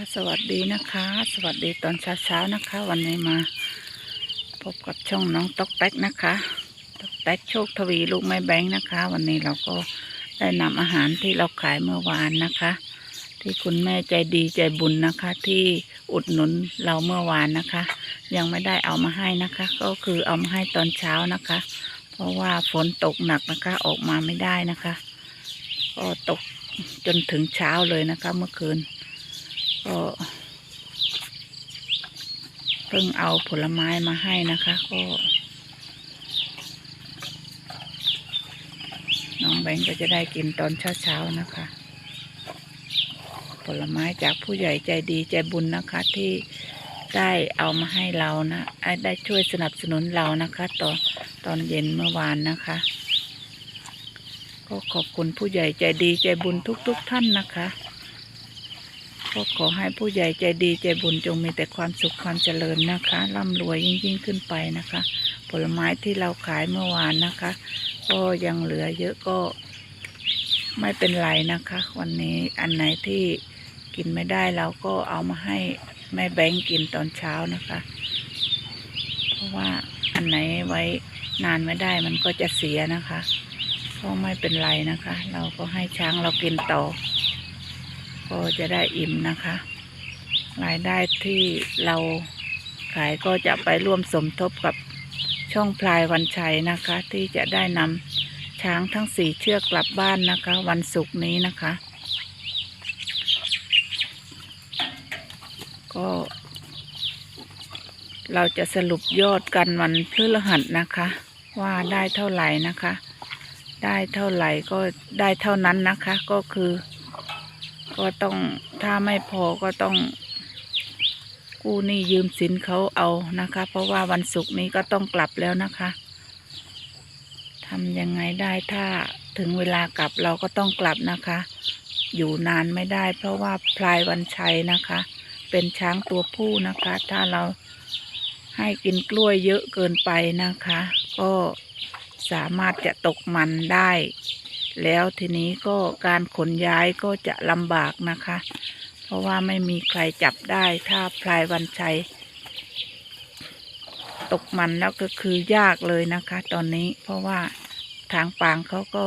ะสวัสดีนะคะ สวัสดีตอนเช้าๆนะคะ วันนี้มาพบกับช่องน้องต๊อกแต๊กนะคะต๊อกแต๊กโชคทวีลูกไม้แบงค์นะคะ วันนี้เราก็ได้นำอาหารที่เราขายเมื่อวานนะคะ ที่คุณแม่ใจดีใจบุญนะคะ ที่อุดหนุนเราเมื่อวานนะคะ ยังไม่ได้เอามาให้นะคะ ก็คือเอามาให้ตอนเช้านะคะ เพราะว่าฝนตกหนักนะคะออกมาไม่ได้นะคะ ก็ตกจนถึงเช้าเลยนะคะ เมื่อคืน ก็เพิ่งเอาผลไม้มาให้นะคะ ก็ น้องแบงก็จะได้กินตอนเช้าๆนะคะ ผลไม้จากผู้ใหญ่ใจดีใจบุญนะคะ ที่ได้เอามาให้เรานะได้ช่วยสนับสนุนเรานะคะ ตอนตอนเย็นเมื่อวานนะคะ ก็ขอบคุณผู้ใหญ่ใจดีใจบุญทุกๆท่านนะคะ ก็ขอให้ผู้ใหญ่ใจดีใจบุญจงมีแต่ความสุขความเจริญนะคะร่ำรวยยิ่งยิ่งขึ้นไปนะคะ ผลไม้ที่เราขายเมื่อวานนะคะ ก็ยังเหลือเยอะก็ไม่เป็นไรนะคะ วันนี้อันไหนที่กินไม่ได้เราก็เอามาให้แม่แบงค์กินตอนเช้านะคะ เพราะว่าอันไหนไว้นานไม่ได้มันก็จะเสียนะคะก็ไม่เป็นไรนะคะ เราก็ให้ช้างเรากินต่อ ก็จะได้อิ่มนะคะ รายได้ที่เราขายก็จะไปร่วมสมทบกับช่องพลายวันชัยนะคะ ที่จะได้นำช้างทั้งสี่เชือกกลับบ้านนะคะ วันศุกร์นี้นะคะ ก็เราจะสรุปยอดกันวันพฤหัสนะคะ ว่าได้เท่าไหร่นะคะ ได้เท่าไหร่ก็ได้เท่านั้นนะคะก็คือ ก็ต้องถ้าไม่พอก็ต้องกู้หนี้ยืมสินเขาเอานะคะ เพราะว่าวันศุกร์นี้ก็ต้องกลับแล้วนะคะทำยังไงได้ถ้าถึงเวลากลับเราก็ต้องกลับนะคะ อยู่นานไม่ได้ เพราะว่าพลายวันชัยนะคะ เป็นช้างตัวผู้นะคะ ถ้าเราให้กินกล้วยเยอะเกินไปนะคะ ก็สามารถจะตกมันได้ แล้วทีนี้ก็การขนย้ายก็จะลำบากนะคะ เพราะว่าไม่มีใครจับได้ถ้าพลายวันชัย ตกมันแล้วก็คือยากเลยนะคะ ตอนนี้เพราะว่าทางปางเขาก็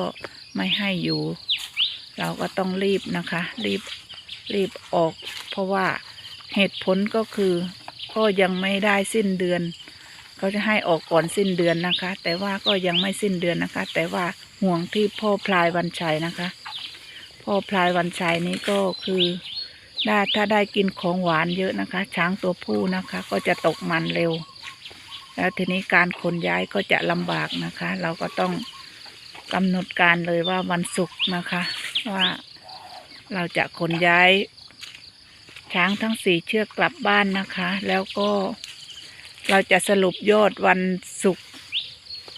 ไม่ให้อยู่ เราก็ต้องรีบนะคะ รีบรีบออก เพราะว่าเหตุผลก็คือก็ยังไม่ได้สิ้นเดือนเขาจะให้ออกก่อนสิ้นเดือนนะคะ แต่ว่าก็ยังไม่สิ้นเดือนนะคะ แต่ว่า ห่วงที่พ่อพลายวันชัยนะคะ พ่อพลายวันชัยนี้ก็คือได้ถ้าได้กินของหวานเยอะนะคะ ช้างตัวผู้นะคะ ก็จะตกมันเร็ว แล้วทีนี้การขนย้ายก็จะลำบากนะคะ เราก็ต้องกำหนดการเลยว่าวันศุกร์นะคะ ว่าเราจะขนย้าย ช้างทั้งสี่เชือกกลับบ้านนะคะ แล้วก็เราจะสรุปยอดวันศุกร์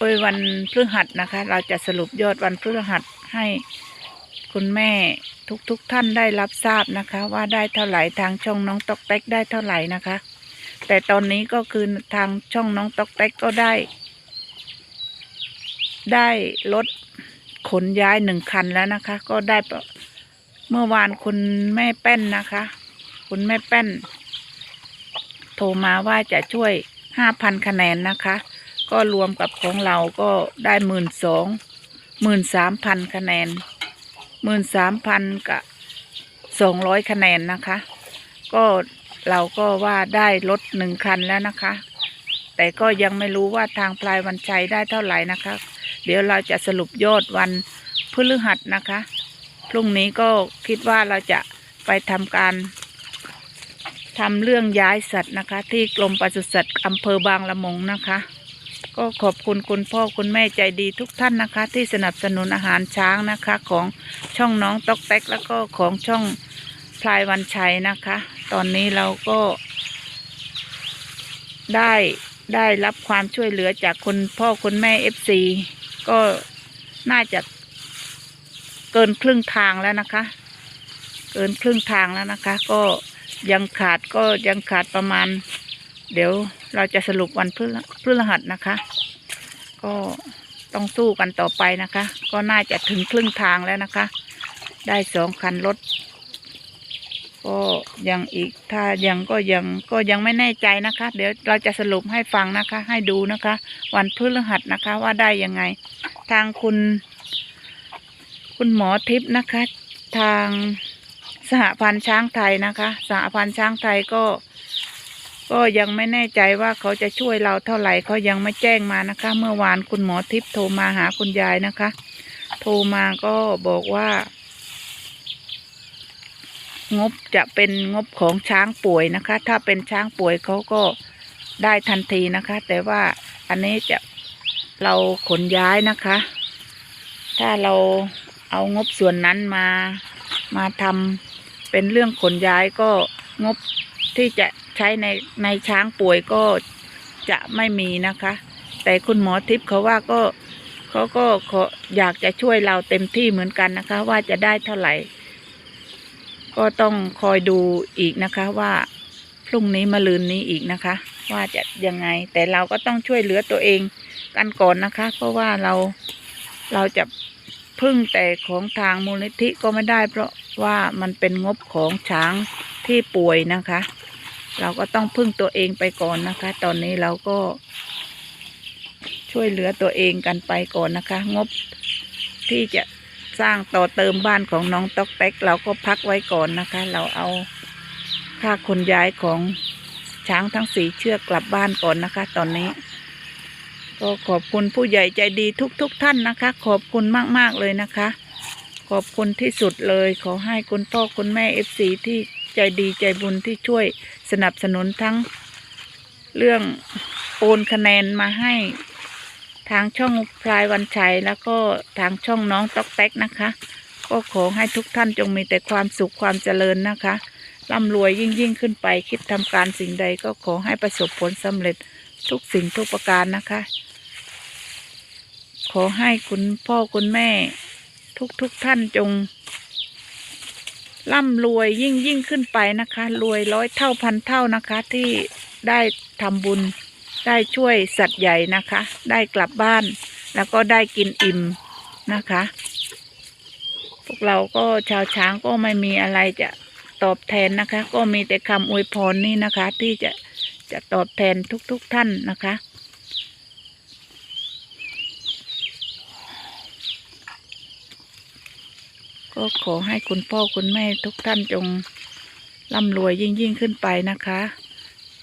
เอ้ยวันพฤหัสนะคะ เราจะสรุปยอดวันพฤหัสให้คุณแม่ทุกๆทท่านได้รับทราบนะคะ ว่าได้เท่าไหร่ทางช่องน้องตอกแตกได้เท่าไหร่นะคะ แต่ตอนนี้ก็คือทางช่องน้องตอกแตกก็ได้ ได้รถขนย้ายหนึ่งคันแล้วนะคะ ก็ได้เมื่อวานคุณแม่แป้นนะคะ คุณแม่แป้น โทรมาว่าจะช่วยห้าพันคะแนนนะคะ ก็รวมกับของเราก็ได้หมื่นสองหมื่นสามพันคะแนนหมื่นสามพันกับสองร้อยคะแนนนะคะ ก็เราก็ว่าได้รถหนึ่งคันแล้วนะคะ แต่ก็ยังไม่รู้ว่าทางพลายวันชัยได้เท่าไหร่นะคะ เดี๋ยวเราจะสรุปยอดวันพฤหัสนะคะ พรุ่งนี้ก็คิดว่าเราจะไปทำการทำเรื่องย้ายสัตว์นะคะ ที่กรมปศุสัตว์อำเภอบางละมงนะคะ ก็ขอบคุณคุณพ่อคุณแม่ใจดีทุกท่านนะคะ ที่สนับสนุนอาหารช้างนะคะ ของช่องน้องต๊อกแต๊กแล้วก็ของช่องพลายวันชัยนะคะ ตอนนี้เราก็ ได้ได้รับความช่วยเหลือจากคุณพ่อคุณแม่เอฟซีก็น่าจะเกินครึ่งทางแล้วนะคะ เกินครึ่งทางแล้วนะคะ ก็ยังขาดก็ยังขาดประมาณ เดี๋ยวเราจะสรุปวันพฤพฤหัสนะคะ ก็ต้องสู้กันต่อไปนะคะ ก็น่าจะถึงครึ่งทางแล้วนะคะ ได้สองคันรถก็ยังอีกถ้ายังก็ยังก็ยังไม่แน่ใจนะคะ เดี๋ยวเราจะสรุปให้ฟังนะคะ ให้ดูนะคะ วันพฤหัสนะคะว่าได้ยังไง ทางคุณ คุณหมอทิพย์นะคะ ทางสหพันธ์ช้างไทยนะคะ สหพันธ์ช้างไทยก็ ก็ยังไม่แน่ใจว่าเขาจะช่วยเราเท่าไหร่เขายังไม่แจ้งมานะคะ เมื่อวานคุณหมอทิพย์โทรมาหาคุณยายนะคะ โทรมาก็บอกว่า งบจะเป็นงบของช้างป่วยนะคะ ถ้าเป็นช้างป่วยเขาก็ได้ทันทีนะคะ แต่ว่าอันนี้จะเราขนย้ายนะคะ ถ้าเราเอางบส่วนนั้นมามาทำเป็นเรื่องขนย้ายก็งบที่จะ ใช้ในในช้างป่วยก็จะไม่มีนะคะ แต่คุณหมอทิพย์เขาว่าก็เขาก็ขออยากจะช่วยเราเต็มที่เหมือนกันนะคะ ว่าจะได้เท่าไหร่ ก็ต้องคอยดูอีกนะคะว่าพรุ่งนี้มะรืนนี้อีกนะคะ ว่าจะยังไง แต่เราก็ต้องช่วยเหลือตัวเองกันก่อนนะคะ เพราะว่าเราเราจะพึ่งแต่ของทางมูลนิธิก็ไม่ได้ เพราะว่ามันเป็นงบของช้างที่ป่วยนะคะ เราก็ต้องพึ่งตัวเองไปก่อนนะคะ ตอนนี้เราก็ช่วยเหลือตัวเองกันไปก่อนนะคะ งบที่จะสร้างต่อเติมบ้านของน้องต๊อกแต๊กเราก็พักไว้ก่อนนะคะ เราเอาค่าคนย้ายของช้างทั้งสี่เชือกกลับบ้านก่อนนะคะ ตอนนี้ ก็ขอบคุณผู้ใหญ่ใจดีทุกๆทท่านนะคะ ขอบคุณมากๆเลยนะคะ ขอบคุณที่สุดเลย ขอให้คุณพ่อคุณแม่เอฟซีที่ ใจดีใจบุญที่ช่วยสนับสนุนทั้งเรื่องโอนคะแนนมาให้ทางช่องพลายวันชัยแล้วก็ทางช่องน้องต๊อกแต๊กนะคะ ก็ขอให้ทุกท่านจงมีแต่ความสุขความเจริญนะคะร่ำรวยยิ่งยิ่งขึ้นไป คิดทำการสิ่งใดก็ขอให้ประสบผลสำเร็จทุกสิ่งทุกประการนะคะ ขอให้คุณพ่อคุณแม่ ทุกทุกท่านจง ร่ำรวยยิ่งยิ่งขึ้นไปนะคะ รวยร้อยเท่าพันเท่านะคะ ที่ได้ทำบุญได้ช่วยสัตว์ใหญ่นะคะ ได้กลับบ้าน แล้วก็ได้กินอิ่มนะคะ พวกเราก็ชาวช้างก็ไม่มีอะไรจะตอบแทนนะคะ ก็มีแต่คำอวยพรนี่นะคะ ที่จะจะตอบแทนทุกๆทท่านนะคะ ก็ขอให้คุณพ่อคุณแม่ทุกท่านจงร่ำรวยยิ่งยิ่งขึ้นไปนะคะ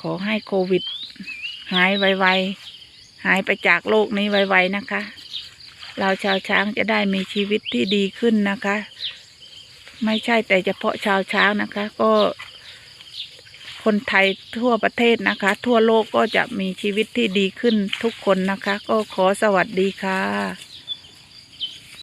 ขอให้โควิด หายไวๆ หายไปจากโลกนี้ไวๆนะคะ เราชาวช้างจะได้มีชีวิตที่ดีขึ้นนะคะ ไม่ใช่แต่เฉพาะชาวช้างนะคะ ก็ คนไทยทั่วประเทศนะคะ ทั่วโลกก็จะมีชีวิตที่ดีขึ้นทุกคนนะคะ ก็ขอสวัสดีค่ะ